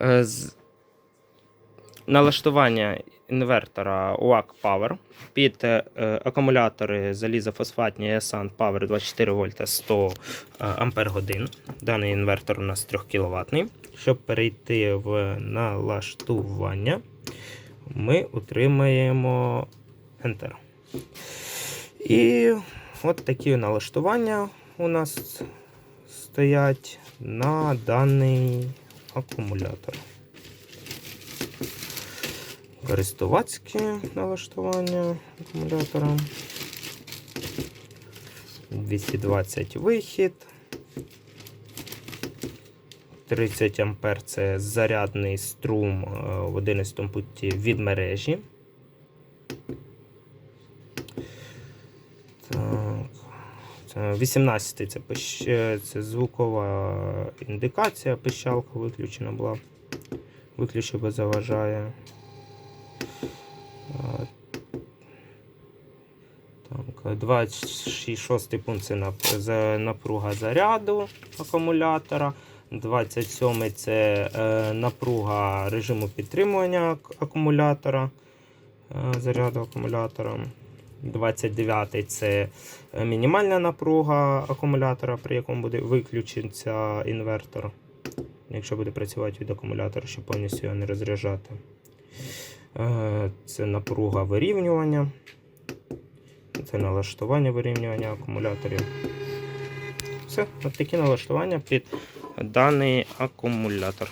Е, з- Налаштування інвертора UAC Power під е, е, акумулятори залізофосфатні ESAN Power 24 вольта 100 ампер годин. Даний інвертор у нас 3 кВт. Щоб перейти в налаштування, ми утримаємо Enter. І от такі налаштування у нас стоять на даний акумулятор. Користувацькі налаштування акумулятора. 220 вихід. 30 ампер це зарядний струм е, в 11 путі від мережі. Так. Це 18 це, пищ... це звукова індикація, пищалка виключена була. Виключно бо заважає. Так, 26 пункт це напруга заряду акумулятора. 27 це е, напруга режиму підтримування акумулятора. е, Заряду акумулятора. 29 це е, мінімальна напруга акумулятора, при якому буде виключиться інвертор. Якщо буде працювати від акумулятора, щоб повністю його не розряджати. Е, Це напруга вирівнювання. Це налаштування вирівнювання акумуляторів. Все, от такі налаштування під даний акумулятор.